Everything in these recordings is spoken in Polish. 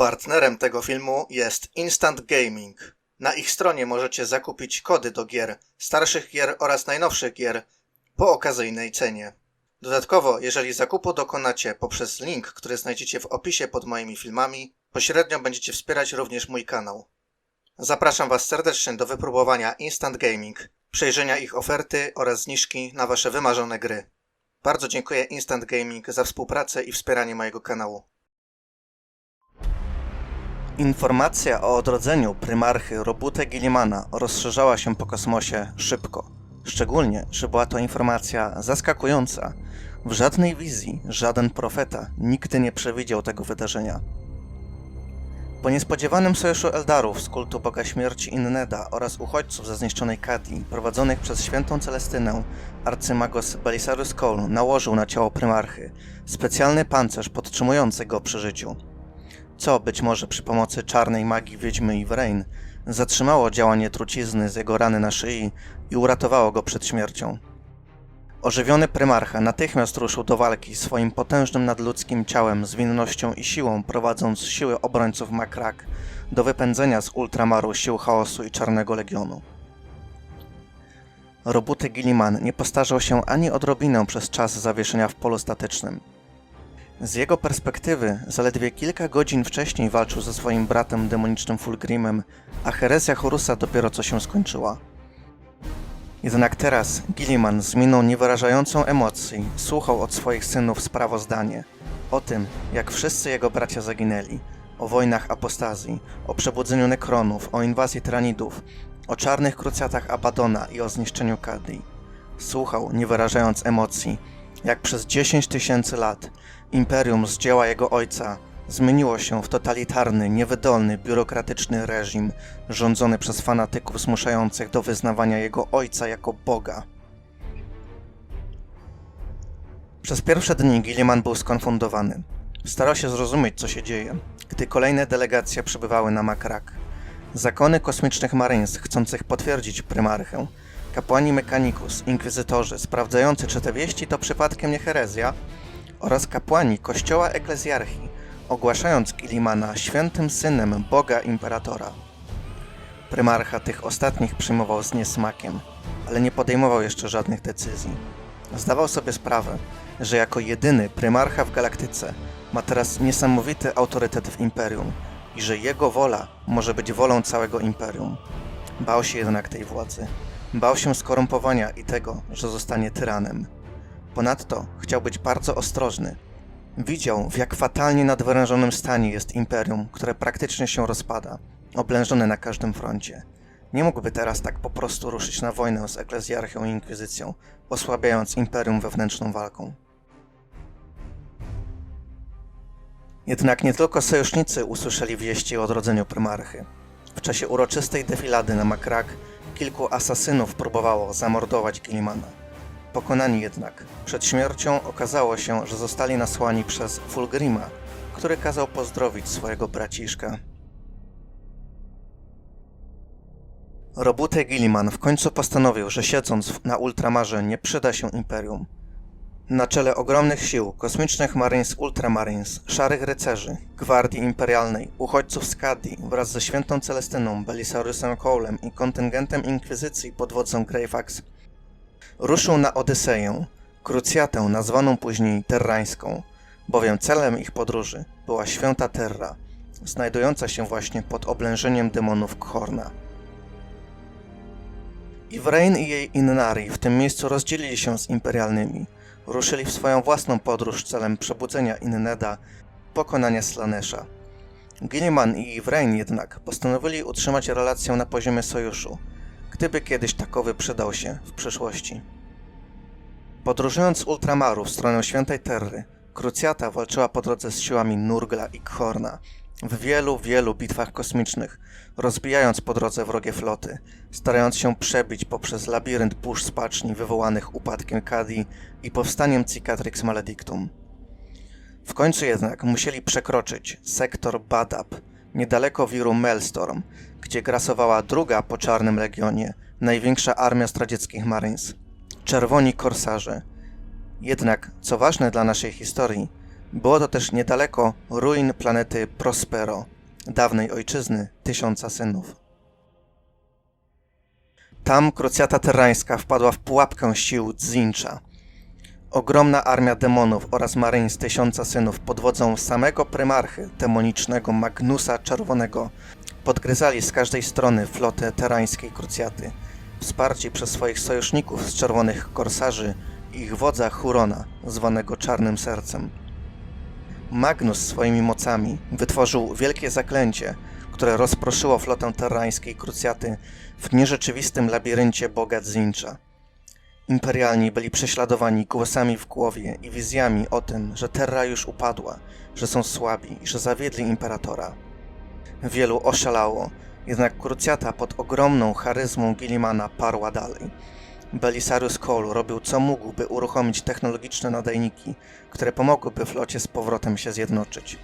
Partnerem tego filmu jest Instant Gaming. Na ich stronie możecie zakupić kody do gier, starszych gier oraz najnowszych gier po okazyjnej cenie. Dodatkowo, jeżeli zakupu dokonacie poprzez link, który znajdziecie w opisie pod moimi filmami, pośrednio będziecie wspierać również mój kanał. Zapraszam Was serdecznie do wypróbowania Instant Gaming, przejrzenia ich oferty oraz zniżki na Wasze wymarzone gry. Bardzo dziękuję Instant Gaming za współpracę i wspieranie mojego kanału. Informacja o odrodzeniu prymarchy Robute Gillimana rozszerzała się po kosmosie szybko. Szczególnie, że była to informacja zaskakująca. W żadnej wizji, żaden profeta nigdy nie przewidział tego wydarzenia. Po niespodziewanym sojuszu Eldarów z kultu Boga Śmierci Inneda oraz uchodźców ze zniszczonej Kadii, prowadzonych przez świętą Celestynę, arcymagos Belisarius Cole nałożył na ciało prymarchy specjalny pancerz podtrzymujący go przy życiu co być może przy pomocy czarnej magii wiedźmy Ivrain zatrzymało działanie trucizny z jego rany na szyi i uratowało go przed śmiercią. Ożywiony prymarcha natychmiast ruszył do walki swoim potężnym nadludzkim ciałem, zwinnością i siłą, prowadząc siły obrońców Makrak do wypędzenia z ultramaru sił chaosu i czarnego legionu. Robuty Gilliman nie postarzał się ani odrobinę przez czas zawieszenia w polu statycznym. Z jego perspektywy, zaledwie kilka godzin wcześniej walczył ze swoim bratem demonicznym Fulgrimem, a herezja Horusa dopiero co się skończyła. Jednak teraz Gilliman z miną niewyrażającą emocji słuchał od swoich synów sprawozdanie o tym, jak wszyscy jego bracia zaginęli, o wojnach apostazji, o przebudzeniu nekronów, o inwazji tyranidów, o czarnych krucjatach Abadona i o zniszczeniu Kadii. Słuchał, nie wyrażając emocji, jak przez 10 tysięcy lat imperium z dzieła jego ojca zmieniło się w totalitarny, niewydolny, biurokratyczny reżim rządzony przez fanatyków zmuszających do wyznawania jego ojca jako Boga. Przez pierwsze dni Gilliman był skonfundowany. Starał się zrozumieć, co się dzieje, gdy kolejne delegacje przybywały na Makrak. Zakony kosmicznych Marines chcących potwierdzić prymarchę, kapłani Mechanicus, inkwizytorzy sprawdzający, czy te wieści to przypadkiem nie herezja, oraz kapłani kościoła eklezjarchii, ogłaszając Gilimana świętym synem Boga Imperatora. Prymarcha tych ostatnich przyjmował z niesmakiem, ale nie podejmował jeszcze żadnych decyzji. Zdawał sobie sprawę, że jako jedyny prymarcha w galaktyce ma teraz niesamowity autorytet w imperium i że jego wola może być wolą całego imperium. Bał się jednak tej władzy. Bał się skorumpowania i tego, że zostanie tyranem. Ponadto chciał być bardzo ostrożny. Widział, w jak fatalnie nadwyrężonym stanie jest imperium, które praktycznie się rozpada, oblężone na każdym froncie. Nie mógłby teraz tak po prostu ruszyć na wojnę z eklezjarchią i inkwizycją, osłabiając imperium wewnętrzną walką. Jednak nie tylko sojusznicy usłyszeli wieści o odrodzeniu prymarchy. W czasie uroczystej defilady na Makrak kilku asasynów próbowało zamordować Gilimana. Pokonani jednak, przed śmiercią okazało się, że zostali nasłani przez Fulgrima, który kazał pozdrowić swojego braciszka. Robute Gilliman w końcu postanowił, że siedząc na Ultramarze nie przyda się Imperium. Na czele ogromnych sił, kosmicznych Marines Ultramarines, szarych rycerzy, gwardii imperialnej, uchodźców z Kadii wraz ze świętą Celestyną, Belisariusem Colem i kontyngentem Inkwizycji pod wodzą Greyfax ruszył na Odyseję, krucjatę nazwaną później Terrańską, bowiem celem ich podróży była święta Terra, znajdująca się właśnie pod oblężeniem demonów Khorna. Ivrain i jej Innari w tym miejscu rozdzielili się z imperialnymi, ruszyli w swoją własną podróż celem przebudzenia Inneda, pokonania Slanesha. Gilliman i Ivrain jednak postanowili utrzymać relację na poziomie sojuszu, gdyby kiedyś takowy przydał się w przyszłości. Podróżując z Ultramaru w stronę Świętej Terry, Krucjata walczyła po drodze z siłami Nurgla i Khorna w wielu, wielu bitwach kosmicznych, rozbijając po drodze wrogie floty, starając się przebić poprzez labirynt burz spaczni wywołanych upadkiem Kadii i powstaniem Cicatrix Maledictum. W końcu jednak musieli przekroczyć sektor Badab, niedaleko wiru Maelstorm, gdzie grasowała druga po Czarnym Legionie, największa armia stradzieckich Marines – czerwoni korsarze. Jednak, co ważne dla naszej historii, Było to też niedaleko ruin planety Prospero, dawnej ojczyzny Tysiąca Synów. Tam krucjata terrańska wpadła w pułapkę sił Dzincha. Ogromna armia demonów oraz Marines Tysiąca Synów pod wodzą samego prymarchy demonicznego Magnusa Czerwonego podgryzali z każdej strony flotę terańskiej krucjaty, wsparci przez swoich sojuszników z czerwonych korsarzy i ich wodza Hurona, zwanego Czarnym Sercem. Magnus swoimi mocami wytworzył wielkie zaklęcie, które rozproszyło flotę terrańskiej krucjaty w nierzeczywistym labiryncie boga Dzincha. Imperialni byli prześladowani głosami w głowie i wizjami o tym, że Terra już upadła, że są słabi i że zawiedli imperatora. Wielu oszalało, jednak krucjata pod ogromną charyzmą Gillimana parła dalej. Belisarius Cole robił co mógł, by uruchomić technologiczne nadajniki, które pomogłyby flocie z powrotem się zjednoczyć.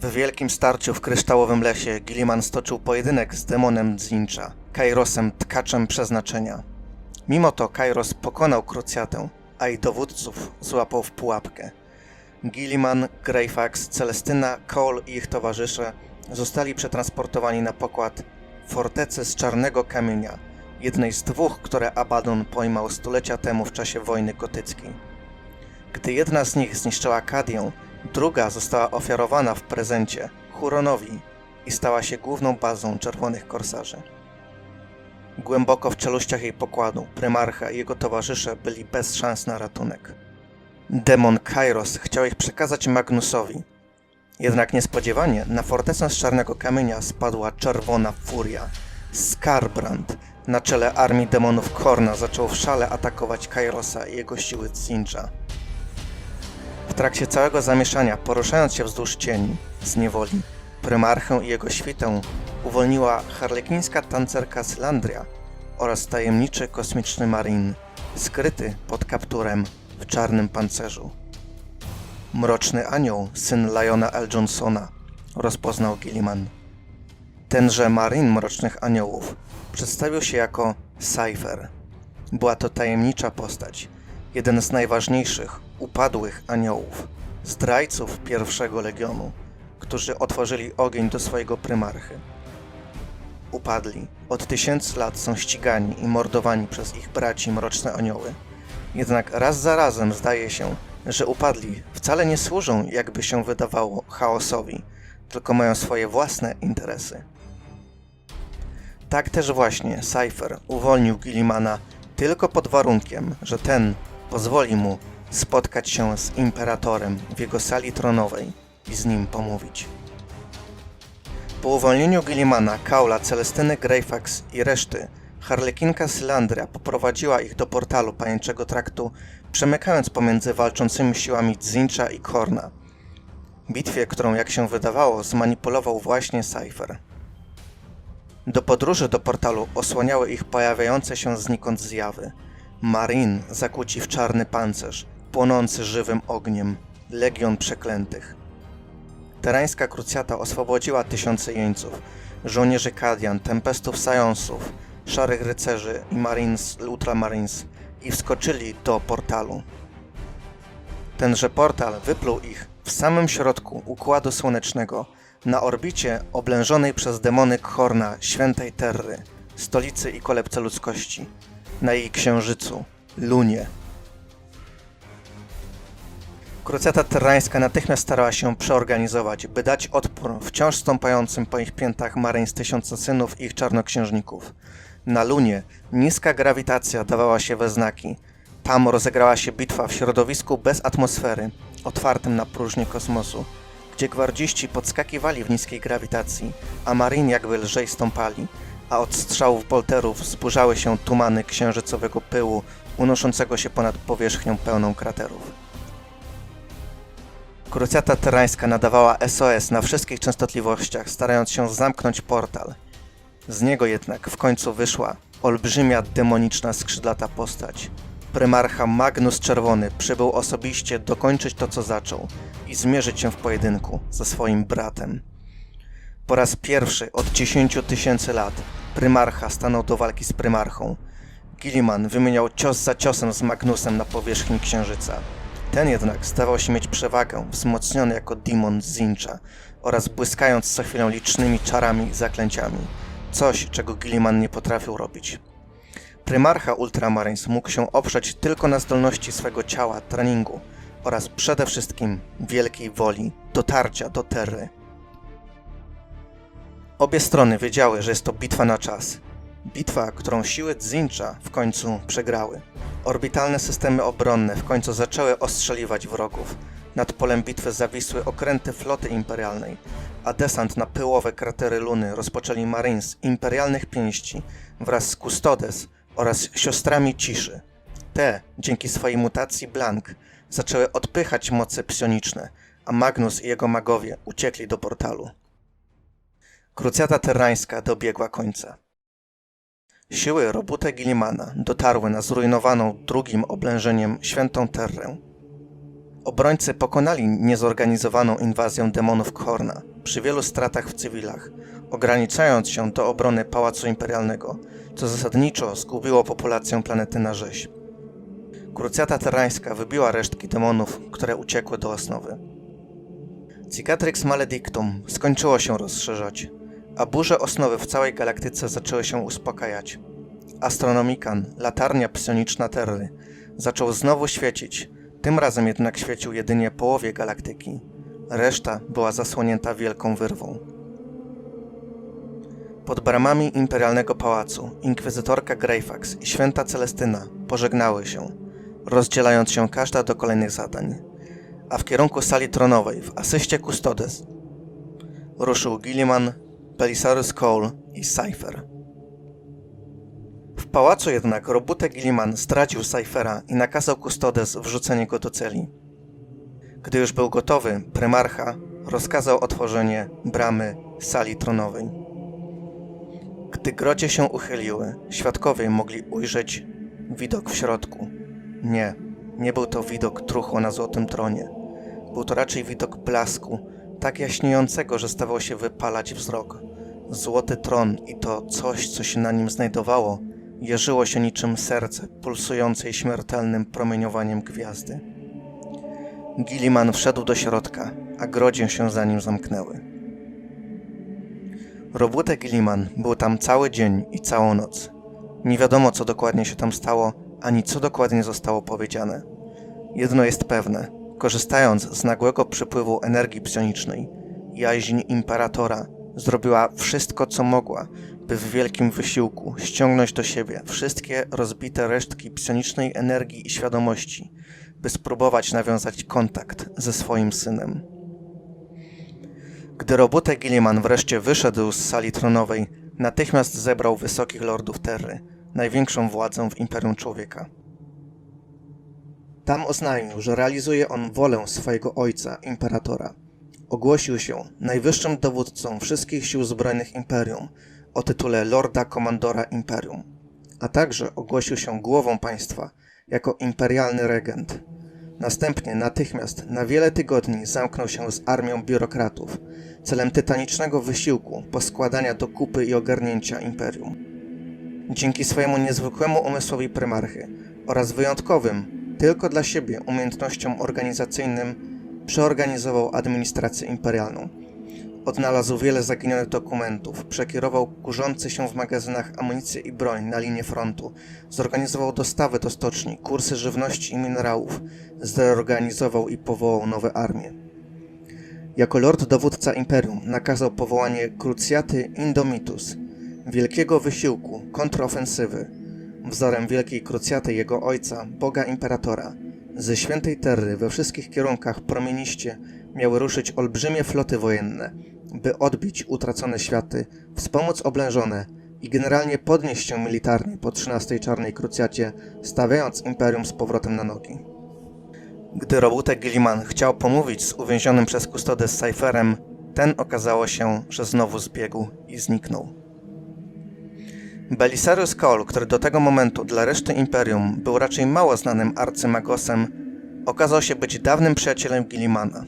W wielkim starciu w kryształowym lesie Gilliman stoczył pojedynek z demonem Dzincha, Kairosem Tkaczem Przeznaczenia. Mimo to Kairos pokonał krucjatę, a jej dowódców złapał w pułapkę. Gilliman, Greyfax, Celestyna, Cole i ich towarzysze zostali przetransportowani na pokład fortecy z czarnego kamienia, jednej z dwóch, które Abaddon pojmał stulecia temu w czasie wojny gotyckiej. Gdy jedna z nich zniszczyła Kadię, druga została ofiarowana w prezencie Huronowi i stała się główną bazą czerwonych korsarzy. Głęboko w czeluściach jej pokładu, prymarcha i jego towarzysze byli bez szans na ratunek. Demon Kairos chciał ich przekazać Magnusowi. Jednak niespodziewanie na fortecę z czarnego kamienia spadła czerwona furia. Skarbrand na czele armii demonów Korna zaczął w szale atakować Kairosa i jego siły Zincha. W trakcie całego zamieszania, poruszając się wzdłuż cieni, z niewoli, prymarchę i jego świtę uwolniła harlekińska tancerka Sylandria oraz tajemniczy kosmiczny marin, skryty pod kapturem w czarnym pancerzu. Mroczny anioł, syn Liona L. Johnsona, rozpoznał Gilliman. Tenże marin Mrocznych Aniołów przedstawił się jako Cypher. Była to tajemnicza postać, jeden z najważniejszych, upadłych aniołów, zdrajców pierwszego legionu, którzy otworzyli ogień do swojego prymarchy. Upadli, od tysięcy lat są ścigani i mordowani przez ich braci Mroczne Anioły. Jednak raz za razem zdaje się, że upadli wcale nie służą, jakby się wydawało, chaosowi, tylko mają swoje własne interesy. Tak też właśnie Cypher uwolnił Gillimana tylko pod warunkiem, że ten pozwoli mu spotkać się z imperatorem w jego sali tronowej i z nim pomówić. Po uwolnieniu Gillimana, Kaula, Celestyny Greyfax i reszty, Harlekinka Sylandria poprowadziła ich do portalu pajęczego traktu, przemykając pomiędzy walczącymi siłami Dzincha i Korna. Bitwie, którą jak się wydawało zmanipulował właśnie Cypher. Do podróży do portalu osłaniały ich pojawiające się znikąd zjawy. Marin zakłóci w czarny pancerz, płonący żywym ogniem, legion przeklętych. Terańska krucjata oswobodziła tysiące jeńców, żołnierzy Kadian, tempestów Sajonsów, szarych rycerzy i marines, ultramarines i wskoczyli do portalu. Tenże portal wypluł ich w samym środku Układu Słonecznego, na orbicie oblężonej przez demony Khorna świętej Terry, stolicy i kolebce ludzkości, na jej księżycu, Lunie. Krucjata terrańska natychmiast starała się przeorganizować, by dać odpór wciąż stąpającym po ich piętach Maryn z tysiąca synów i ich czarnoksiężników. Na Lunie niska grawitacja dawała się we znaki. Tam rozegrała się bitwa w środowisku bez atmosfery, otwartym na próżnię kosmosu, gdzie gwardziści podskakiwali w niskiej grawitacji, a marin jakby lżej stąpali, a od strzałów bolterów zburzały się tumany księżycowego pyłu unoszącego się ponad powierzchnią pełną kraterów. Krucjata terańska nadawała SOS na wszystkich częstotliwościach, starając się zamknąć portal. Z niego jednak w końcu wyszła olbrzymia demoniczna skrzydlata postać. Prymarcha Magnus Czerwony przybył osobiście dokończyć to, co zaczął i zmierzyć się w pojedynku ze swoim bratem. Po raz pierwszy od 10 tysięcy lat prymarcha stanął do walki z prymarchą. Gilliman wymieniał cios za ciosem z Magnusem na powierzchni księżyca. Ten jednak zdawał się mieć przewagę, wzmocniony jako demon Zincha oraz błyskając co chwilę licznymi czarami i zaklęciami. Coś, czego Gilliman nie potrafił robić. Prymarcha Ultramarines mógł się oprzeć tylko na zdolności swego ciała, treningu oraz przede wszystkim wielkiej woli dotarcia do Terry. Obie strony wiedziały, że jest to bitwa na czas. Bitwa, którą siły Zincha w końcu przegrały. Orbitalne systemy obronne w końcu zaczęły ostrzeliwać wrogów. Nad polem bitwy zawisły okręty floty imperialnej, a desant na pyłowe kratery Luny rozpoczęli Marines imperialnych pięści wraz z Custodes oraz siostrami ciszy. Te, dzięki swojej mutacji Blank, zaczęły odpychać moce psioniczne, a Magnus i jego magowie uciekli do portalu. Krucjata terrańska dobiegła końca. Siły Robuta Gillimana dotarły na zrujnowaną drugim oblężeniem Świętą Terrę. Obrońcy pokonali niezorganizowaną inwazję demonów Khorna przy wielu stratach w cywilach, ograniczając się do obrony Pałacu Imperialnego, co zasadniczo zgubiło populację planety na rzeź. Krucjata terrańska wybiła resztki demonów, które uciekły do osnowy. Cicatrix Maledictum skończyło się rozszerzać, a burze osnowy w całej galaktyce zaczęły się uspokajać. Astronomikan, latarnia psioniczna Terry, zaczął znowu świecić, tym razem jednak świecił jedynie połowie galaktyki. Reszta była zasłonięta wielką wyrwą. Pod bramami imperialnego pałacu inkwizytorka Greyfax i święta Celestyna pożegnały się, rozdzielając się każda do kolejnych zadań. A w kierunku sali tronowej w asyście Custodes ruszył Gilliman, Belisarius Cole i Cypher. W pałacu jednak Robute Gilliman zdradził Cyphera i nakazał Custodes wrzucenie go do celi. Gdy już był gotowy, prymarcha rozkazał otworzenie bramy sali tronowej. Gdy grocie się uchyliły, świadkowie mogli ujrzeć widok w środku. Nie, nie był to widok truchła na złotym tronie. Był to raczej widok blasku, tak jaśniejącego, że stawał się wypalać wzrok. Złoty tron i to coś, co się na nim znajdowało, jeżyło się niczym serce pulsującej śmiertelnym promieniowaniem gwiazdy. Gilliman wszedł do środka, a grodzie się za nim zamknęły. Robute Gilliman był tam cały dzień i całą noc. Nie wiadomo, co dokładnie się tam stało, ani co dokładnie zostało powiedziane. Jedno jest pewne. Korzystając z nagłego przypływu energii psionicznej, jaźń Imperatora zrobiła wszystko, co mogła, by w wielkim wysiłku ściągnąć do siebie wszystkie rozbite resztki psionicznej energii i świadomości, by spróbować nawiązać kontakt ze swoim synem. Gdy Robute Gilliman wreszcie wyszedł z sali tronowej, natychmiast zebrał wysokich lordów Terry, największą władzę w Imperium Człowieka. Tam oznajmił, że realizuje on wolę swojego ojca, imperatora. Ogłosił się najwyższym dowódcą wszystkich sił zbrojnych Imperium o tytule Lorda Komandora Imperium, a także ogłosił się głową państwa jako imperialny regent. Następnie natychmiast na wiele tygodni zamknął się z armią biurokratów celem tytanicznego wysiłku poskładania do kupy i ogarnięcia imperium. Dzięki swojemu niezwykłemu umysłowi prymarchy oraz wyjątkowym, tylko dla siebie umiejętnościom organizacyjnym przeorganizował administrację imperialną. Odnalazł wiele zaginionych dokumentów, przekierował kurzący się w magazynach amunicję i broń na linię frontu, zorganizował dostawy do stoczni, kursy żywności i minerałów, zreorganizował i powołał nowe armie. Jako lord dowódca imperium nakazał powołanie krucjaty Indomitus, wielkiego wysiłku, kontrofensywy, wzorem wielkiej krucjaty jego ojca, boga imperatora. Ze świętej Terry we wszystkich kierunkach promieniście miały ruszyć olbrzymie floty wojenne, by odbić utracone światy, wspomóc oblężone i generalnie podnieść się militarnie po 13 czarnej krucjacie, stawiając imperium z powrotem na nogi. Gdy Robute Gilliman chciał pomówić z uwięzionym przez kustodes Cypherem, ten okazało się, że znowu zbiegł i zniknął. Belisarius Cole, który do tego momentu dla reszty Imperium był raczej mało znanym arcymagosem, okazał się być dawnym przyjacielem Gillimana.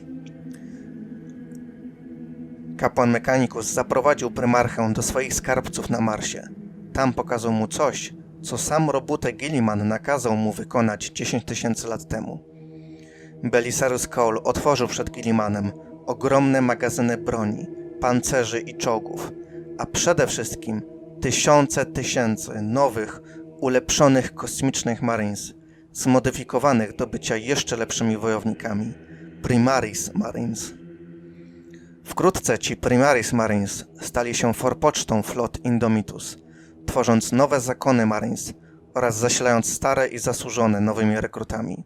Kapłan Mechanicus zaprowadził prymarchę do swoich skarbców na Marsie. Tam pokazał mu coś, co sam Robute Gilliman nakazał mu wykonać 10 tysięcy lat temu. Belisarius Cole otworzył przed Gillimanem ogromne magazyny broni, pancerzy i czołgów, a przede wszystkim tysiące tysięcy nowych, ulepszonych kosmicznych Marines, zmodyfikowanych do bycia jeszcze lepszymi wojownikami Primaris Marines. Wkrótce ci Primaris Marines stali się forpocztą flot Indomitus, tworząc nowe zakony Marines oraz zasilając stare i zasłużone nowymi rekrutami.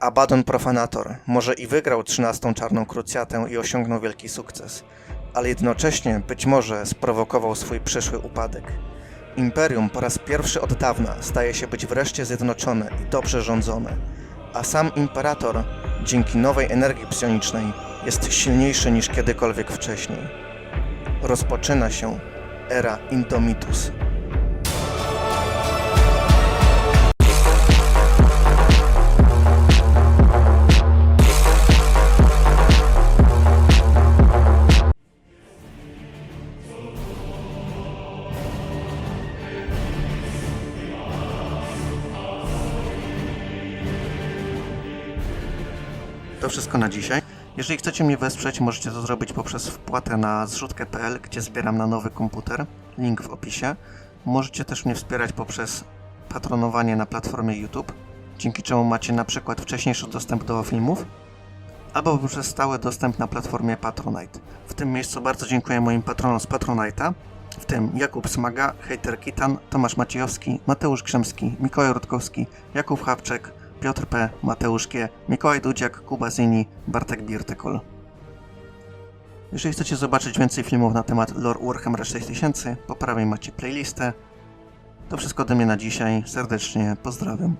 Abaddon Profanator może i wygrał 13 Czarną Krucjatę i osiągnął wielki sukces, ale jednocześnie być może sprowokował swój przyszły upadek. Imperium po raz pierwszy od dawna staje się być wreszcie zjednoczone i dobrze rządzone, a sam Imperator, dzięki nowej energii psionicznej, jest silniejszy niż kiedykolwiek wcześniej. Rozpoczyna się era Indomitus. To wszystko na dzisiaj. Jeżeli chcecie mnie wesprzeć, możecie to zrobić poprzez wpłatę na zrzutkę.pl, gdzie zbieram na nowy komputer. Link w opisie. Możecie też mnie wspierać poprzez patronowanie na platformie YouTube, dzięki czemu macie na przykład wcześniejszy dostęp do filmów, albo poprzez stały dostęp na platformie Patronite. W tym miejscu bardzo dziękuję moim patronom z Patronite'a, w tym Jakub Smaga, Hejter Kitan, Tomasz Maciejowski, Mateusz Krzemski, Mikołaj Rutkowski, Jakub Hawczek, Piotr P., Mateusz G., Mikołaj Dudziak, Kuba Zini, Bartek Birtykol. Jeżeli chcecie zobaczyć więcej filmów na temat lore Warhammer 6000, po prawej macie playlistę. To wszystko ode mnie na dzisiaj. Serdecznie pozdrawiam.